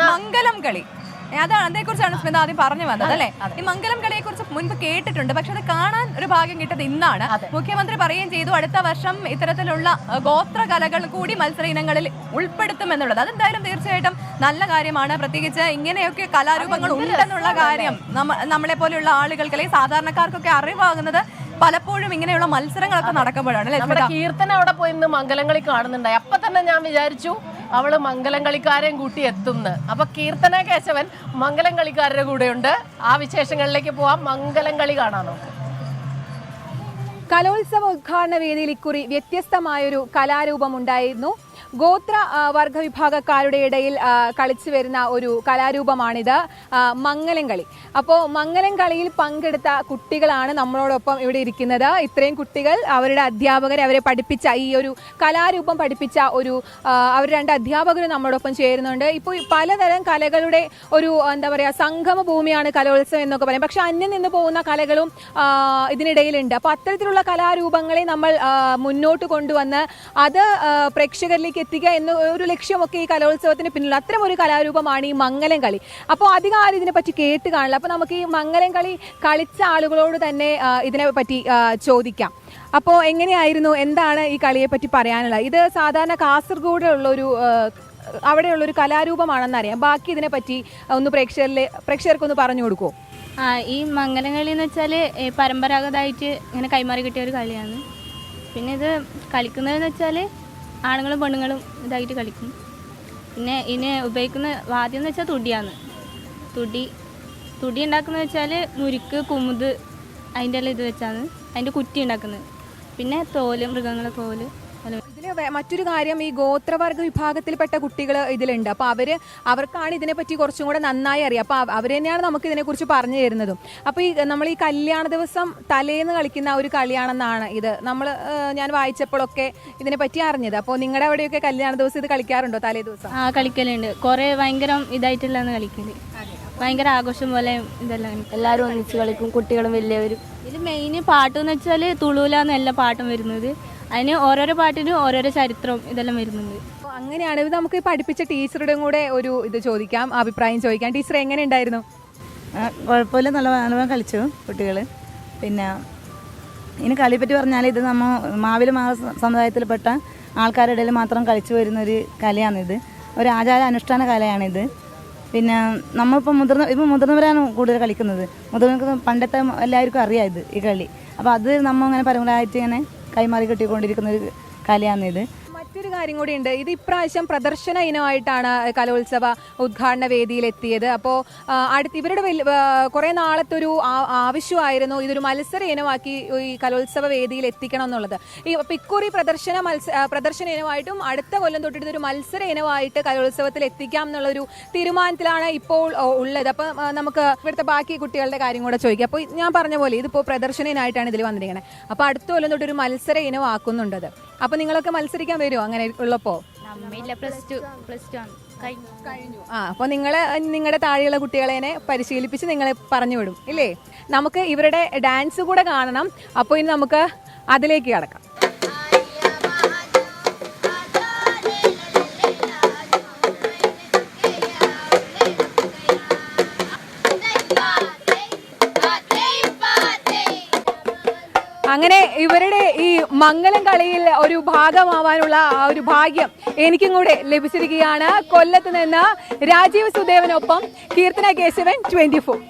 മംഗലം. കളി. അതാണ് അതേക്കുറിച്ചാണ് സ്മിത ആദ്യം പറഞ്ഞു വന്നത് അല്ലേ? ഈ മംഗലം കളിയെ കുറിച്ച് മുൻപ് കേട്ടിട്ടുണ്ട് പക്ഷെ അത് കാണാൻ ഒരു ഭാഗ്യം കിട്ടത് ഇന്നാണ്. മുഖ്യമന്ത്രി പറയുകയും ചെയ്തു അടുത്ത വർഷം ഇത്തരത്തിലുള്ള ഗോത്ര കലകൾ കൂടി മത്സര ഇനങ്ങളിൽ ഉൾപ്പെടുത്തുമെന്നുള്ളത്. അതെന്തായാലും തീർച്ചയായിട്ടും നല്ല കാര്യമാണ്. പ്രത്യേകിച്ച് ഇങ്ങനെയൊക്കെ കലാരൂപങ്ങൾ ഉണ്ടെന്നുള്ള കാര്യം നമ്മളെ പോലെയുള്ള ആളുകൾക്ക് അല്ലെങ്കിൽ സാധാരണക്കാർക്കൊക്കെ അറിവാകുന്നത് പലപ്പോഴും ഇങ്ങനെയുള്ള മത്സരങ്ങളൊക്കെ നടക്കുമ്പോഴാണ് കീർത്തന അവിടെ പോയി മംഗലങ്ങളിൽ കാണുന്നുണ്ടായി. അപ്പൊ തന്നെ ഞാൻ വിചാരിച്ചു അവൾ മംഗലം കളിക്കാരെയും കൂട്ടി എത്തുന്നത് അപ്പൊ കീർത്തന കേശവൻ മംഗലം കളിക്കാരുടെ കൂടെയുണ്ട്. ആ വിശേഷങ്ങളിലേക്ക് പോവാം. മംഗലം കളി കാണാൻ നമുക്ക്. കലോത്സവ ഉദ്ഘാടന വേദിയിൽ ഇക്കുറി വ്യത്യസ്തമായൊരു കലാരൂപം ഉണ്ടായിരുന്നു ഗോത്ര വർഗ വിഭാഗക്കാരുടെ ഇടയിൽ കളിച്ചു വരുന്ന ഒരു കലാരൂപമാണിത്. മംഗലം കളി. അപ്പോൾ മംഗലം കളിയിൽ പങ്കെടുത്ത കുട്ടികളാണ് നമ്മളോടൊപ്പം ഇവിടെ ഇരിക്കുന്നത്. ഇത്രയും കുട്ടികൾ അവരുടെ അധ്യാപകർ അവരെ പഠിപ്പിച്ച ഈ ഒരു കലാരൂപം പഠിപ്പിച്ച ഒരു അവർ രണ്ട് അധ്യാപകരും നമ്മളോടൊപ്പം ചേരുന്നുണ്ട്. ഇപ്പോൾ പലതരം കലകളുടെ ഒരു എന്താ പറയുക സംഗമ ഭൂമിയാണ് കലോത്സവം എന്നൊക്കെ പറയും. പക്ഷെ അന്യം നിന്ന് പോകുന്ന കലകളും ഇതിനിടയിലുണ്ട്. അപ്പോൾ അത്തരത്തിലുള്ള കലാരൂപങ്ങളെ നമ്മൾ മുന്നോട്ട് കൊണ്ടുവന്ന് അത് പ്രേക്ഷകരിലേക്ക് എത്തിക്കുക എന്ന ഒരു ലക്ഷ്യമൊക്കെ ഈ കലോത്സവത്തിന് പിന്നിൽ അത്തരം ഒരു കലാരൂപമാണ് ഈ മംഗലം കളി. അപ്പോൾ അധികം ആരും ഇതിനെപ്പറ്റി കേട്ട് കാണില്ല. അപ്പോൾ നമുക്ക് ഈ മംഗലം കളി കളിച്ച ആളുകളോട് തന്നെ ഇതിനെ പറ്റി ചോദിക്കാം. അപ്പോൾ എങ്ങനെയായിരുന്നു? എന്താണ് ഈ കളിയെപ്പറ്റി പറയാനുള്ളത്? ഇത് സാധാരണ കാസർഗോഡിലുള്ളൊരു അവിടെയുള്ള ഒരു അവിടെയുള്ളൊരു കലാരൂപമാണെന്നറിയാം. ബാക്കി ഇതിനെപ്പറ്റി ഒന്ന് പ്രേക്ഷകരിലെ പ്രേക്ഷകർക്കൊന്ന് പറഞ്ഞു കൊടുക്കുമോ ആ ഈ മംഗലം കളി എന്ന് വെച്ചാൽ പരമ്പരാഗതമായിട്ട് ഇങ്ങനെ കൈമാറി കിട്ടിയ ഒരു കളിയാണ്. പിന്നെ ഇത് കളിക്കുന്നതെന്ന് വെച്ചാൽ ആണുങ്ങളും പെണ്ണുങ്ങളും ഇതായിട്ട് കളിക്കും. പിന്നെ ഇതിന് ഉപയോഗിക്കുന്ന വാദ്യം എന്ന് വെച്ചാൽ തുടിയാണ്. തുടി തുടി ഉണ്ടാക്കുന്നത് വെച്ചാൽ മുരുക്ക് കുമുത് അതിന്റെ എല്ലാം ഇത് വെച്ചാണ്. അതിന്റെ കുറ്റി ഉണ്ടാക്കുന്നത്. പിന്നെ തോൽ മൃഗങ്ങളെ തോൽ. മറ്റൊരു കാര്യം ഈ ഗോത്രവർഗ വിഭാഗത്തിൽപ്പെട്ട കുട്ടികൾ ഇതിലുണ്ട്. അപ്പോൾ അവർ അവർക്കാണ് ഇതിനെപ്പറ്റി കുറച്ചും കൂടെ നന്നായി അറിയാം അപ്പോൾ അവർ തന്നെയാണ് നമുക്ക് ഇതിനെക്കുറിച്ച് പറഞ്ഞു തരുന്നതും. അപ്പോൾ ഈ നമ്മൾ ഈ കല്യാണ ദിവസം തലേന്ന് കളിക്കുന്ന ഒരു കളിയാണെന്നാണ് ഇത്. നമ്മൾ ഞാൻ വായിച്ചപ്പോഴൊക്കെ ഇതിനെപ്പറ്റി അറിഞ്ഞത്. അപ്പോൾ നിങ്ങളുടെ അവിടെയൊക്കെ കല്യാണ ദിവസം ഇത് കളിക്കാറുണ്ടോ തലേ ദിവസം? ആ കളിക്കലുണ്ട്. കുറേ ഭയങ്കര ഇതായിട്ടുള്ളതാണ് കളിക്കൽ. ഭയങ്കര ആഘോഷം പോലെ ഇതെല്ലാം എല്ലാവരും ഒന്നിച്ച് കളിക്കും. കുട്ടികളും വലിയവരും. ഇതിൽ മെയിൻ പാട്ടെന്ന് വെച്ചാൽ തുളൂലാന്ന് എല്ലാ പാട്ടും വരുന്നത്. അതിന് ഓരോരോ പാട്ടിനും ഓരോരോ ചരിത്രവും ഇതെല്ലാം വരുന്നുണ്ട്. അങ്ങനെയാണെങ്കിൽ അങ്ങനെയാണ് ഇത് നമുക്ക് പഠിപ്പിച്ച ടീച്ചറുടെയും കൂടെ ഒരു ഇത് ചോദിക്കാം അഭിപ്രായം ചോദിക്കാം. ടീച്ചർ എങ്ങനെ ഉണ്ടായിരുന്നു? കുഴപ്പമില്ല. നല്ല നല്ലവണ്ണം കളിച്ചു കുട്ടികൾ. പിന്നെ ഇനി കളിയെ പറ്റി പറഞ്ഞാൽ ഇത് നമ്മ മാവില മാ സമുദായത്തിൽപ്പെട്ട ആൾക്കാരുടെ ഇടയിൽ മാത്രം കളിച്ചു വരുന്നൊരു കലയാണിത്. ഒരു ആചാര അനുഷ്ഠാന കലയാണിത്. പിന്നെ നമ്മളിപ്പോൾ മുതിർന്ന ഇപ്പോൾ മുതിർന്നവരാണ് കൂടുതൽ കളിക്കുന്നത്. മുതിർന്നവർക്ക് പണ്ടത്തെ എല്ലാവർക്കും അറിയാം ഇത് ഈ കളി. അപ്പോൾ അത് നമ്മൾ അങ്ങനെ പരമ്പരായിട്ട് ഇങ്ങനെ കൈമാറി കിട്ടിക്കൊണ്ടിരിക്കുന്ന ഒരു കലയാണിത്. മറ്റൊരു കാര്യം കൂടി ഉണ്ട് ഇത് ഇപ്രാവശ്യം പ്രദർശന ഇനമായിട്ടാണ് കലോത്സവ ഉദ്ഘാടന വേദിയിൽ എത്തിയത് അപ്പോൾ അടുത്ത് ഇവരുടെ കുറെ നാളത്തെ ഒരു ആവശ്യമായിരുന്നു ഇതൊരു മത്സര ഇനമാക്കി ഈ കലോത്സവ വേദിയിൽ എത്തിക്കണം എന്നുള്ളത്. ഈ അപ്പോൾ ഇക്കുറി പ്രദർശന മത്സ പ്രദർശന ഇനമായിട്ടും അടുത്ത കൊല്ലം തൊട്ടിട്ട് ഇതൊരു മത്സര ഇനമായിട്ട് കലോത്സവത്തിൽ എത്തിക്കാം എന്നുള്ളൊരു തീരുമാനത്തിലാണ് ഇപ്പോൾ ഉള്ളത്. അപ്പോൾ നമുക്ക് ഇവിടുത്തെ ബാക്കി കുട്ടികളുടെ കാര്യം കൂടെ ചോദിക്കാം. അപ്പോൾ ഞാൻ പറഞ്ഞ പോലെ ഇതിപ്പോൾ പ്രദർശന ഇനമായിട്ടാണ് ഇതിൽ വന്നിരിക്കുന്നത് അപ്പോൾ അടുത്ത കൊല്ലം തൊട്ടൊരു മത്സര ഇനമാക്കുന്നുണ്ടത് അപ്പോൾ നിങ്ങളൊക്കെ മത്സരിക്കാൻ വരുമോ അങ്ങനെ ഉള്ളപ്പോൾ നമ്മയില്ല പ്ലസ് ടു പ്ലസ് ടു ആണ്. കഴിഞ്ഞു. കഴിഞ്ഞു. ആ അപ്പോൾ നിങ്ങൾ നിങ്ങളുടെ താഴെയുള്ള കുട്ടികളെ പരിശീലിപ്പിച്ച് നിങ്ങളെ പറഞ്ഞു വിടും ഇല്ലേ? നമുക്ക് ഇവരുടെ ഡാൻസ് കൂടെ കാണണം. അപ്പോൾ ഇനി നമുക്ക് അതിലേക്ക് കടക്കാം. അങ്ങനെ ഇവരുടെ ഈ മംഗലം കളിയിൽ ഒരു ഭാഗമാവാനുള്ള ആ ഒരു ഭാഗ്യം എനിക്കും കൂടെ ലഭിച്ചിരിക്കുകയാണ്. കൊല്ലത്ത് നിന്ന് രാജീവ് സുദേവനൊപ്പം കീർത്തന കേശവൻ ട്വന്റി ഫോർ.